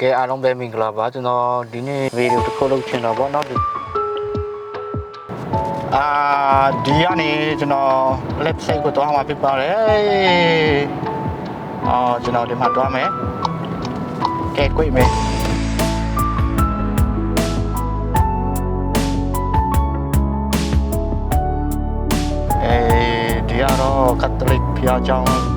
ကဲအားလုံးပဲမင်္ဂလာပါကျွန်တော်ဒီနေ့ဗီဒီယိုတစ်ခုလုပ်ချင်တော့ဗောနော်အာဒီကနေကျွန်တော် website ကိုတော့မှာဖြစ်ပါတယ်အော်ကျွန်တော်ဒီမှာတွားမယ်ကဲကြွေမယ်အဲဒီကတော့ Catholic ဘုရားကျောင်း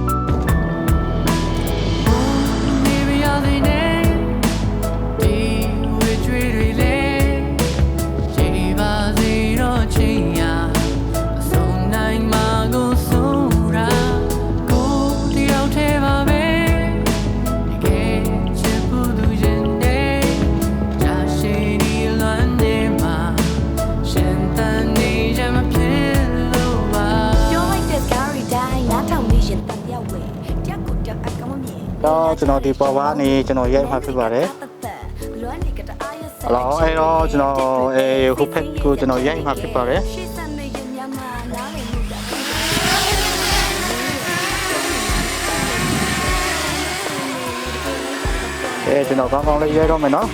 တော့ကျွန်တော်ဒီပေါ်ပါနေကျွန်တော်ရိုက်မှဖြစ်ပါတယ်အလောအဲတော့ကျွန်တော်အဲဟိုဖက်ကိုကျွန်တော်ရိုက်မှဖြစ်ပါတယ်အဲကျွန်တော်ကောင်းကောင်းလေးရဲတော့မယ်နော်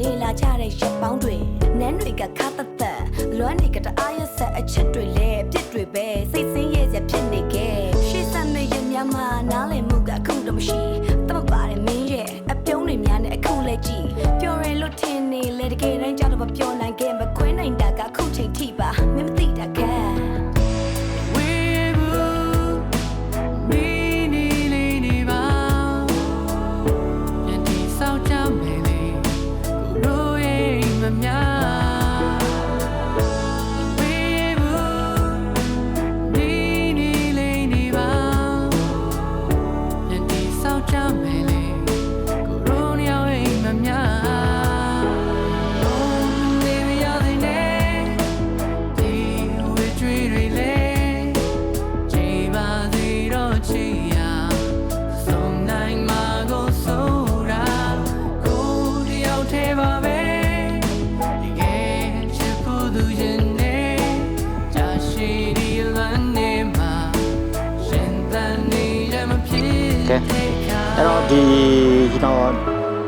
နေလာကြတဲ့ရပောင်းတွေနန်းတွေကခါသက်သက်လွမ်းတွေကတအားရဆက်အချက်တွေလဲပြစ်တွေပဲစိတ်ဆင်းရဲစရာဖြစ်နေခဲ့ရှေ့ဆက်မဲ့ရမြမနားလည်မှုကအခုတော့မရှိ ကဲအဲ့တော့ဒီကျွန်တော်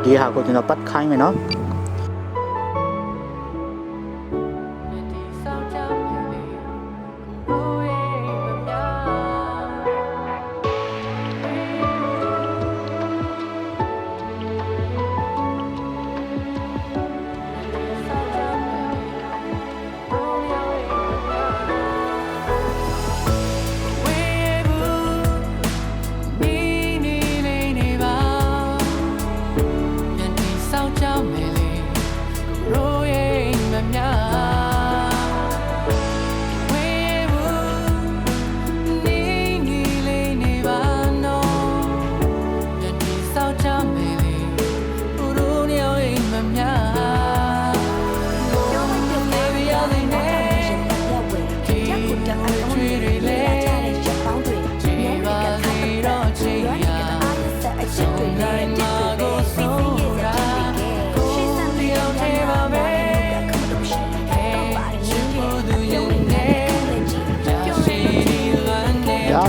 ဒီဟာကိုကျွန်တော်ပတ်ခိုင်းမယ်နော်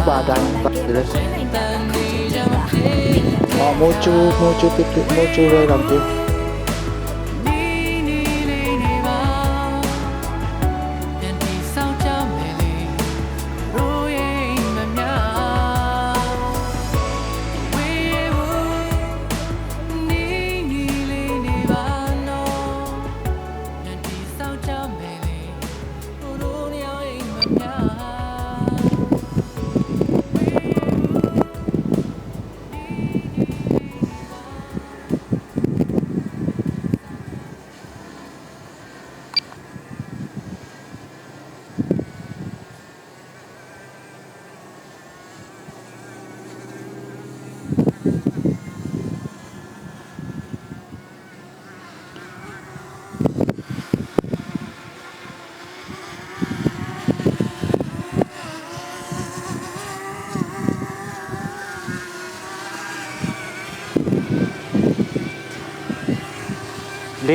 badan terus oh mocu mocu mocu gue nanti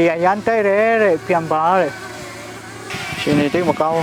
လေရန်တိုက်တယ်တဲ့ပြန်ပါတဲ့ရှင်နေတိတ်မကောင်း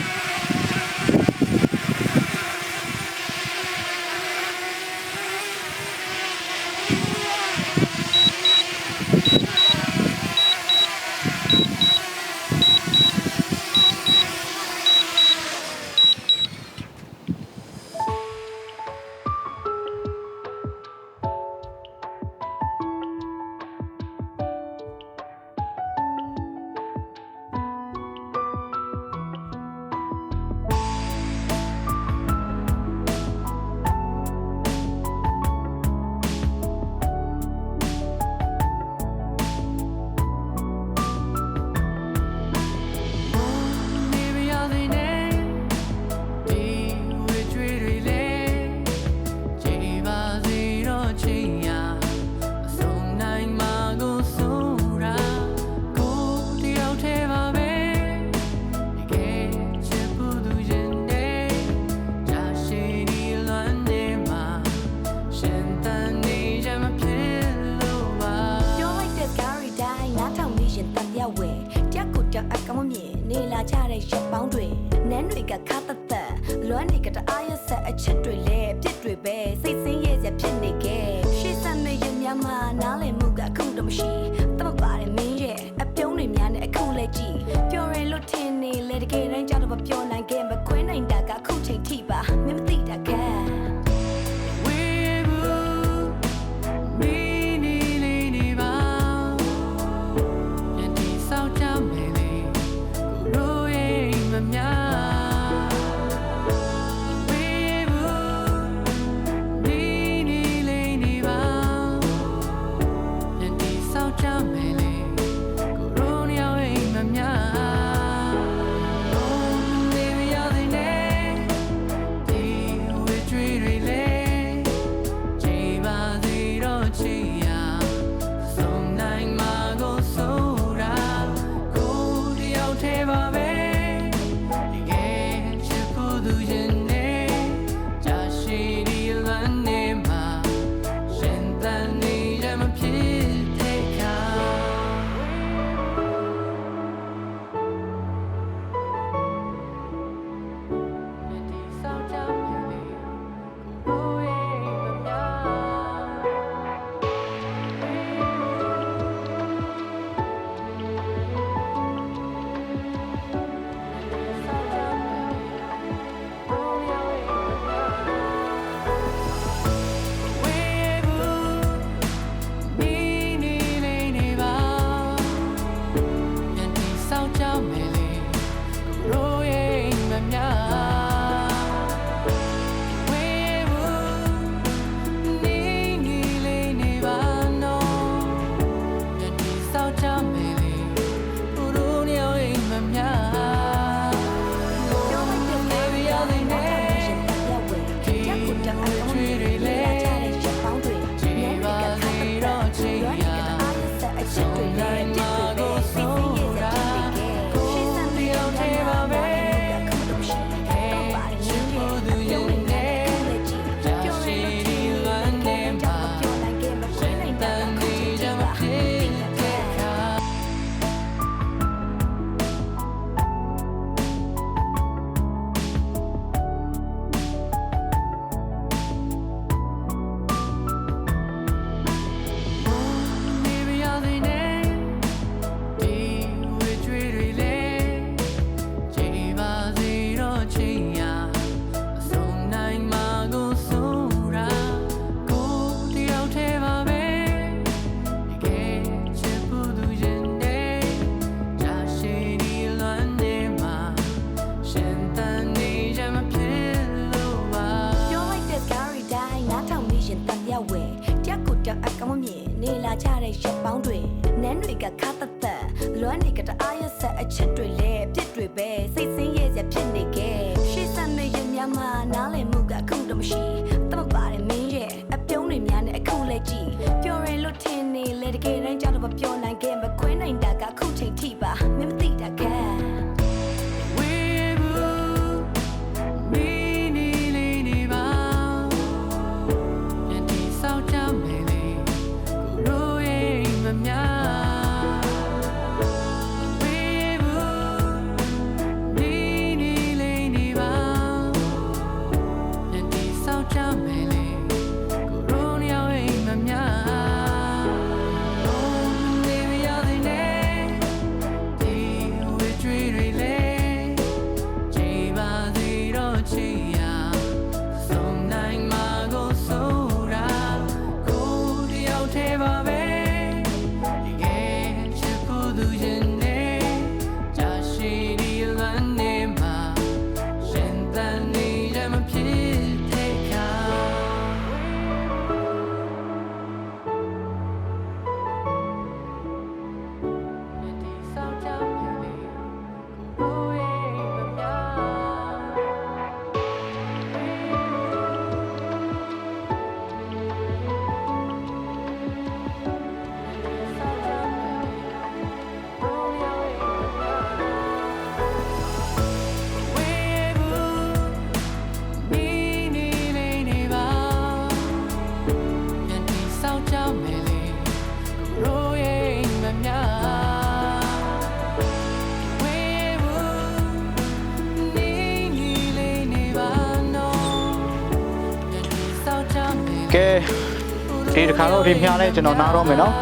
ဒီတစ်ခါတော့ဒီမြားလဲကျွန်တော်နားတော့မယ်နော်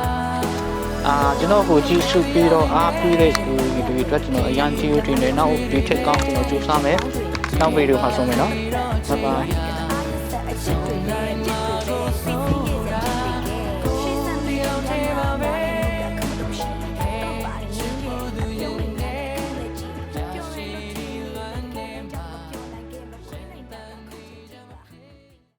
အာကျွန်တော်ကိုကြည့်ရှုပြီးတော့အားပေးတဲ့ဒီဒီအတွက်ကျွန်တော်အရန်ကျေးဇူးတင်တယ်နောက်ဒီထက်ကောင်းကျွန်တော်ကြိုးစားမယ်နောက်ဗီဒီယိုမှာဆုံမယ်နော်ဘိုင်ဘိုင်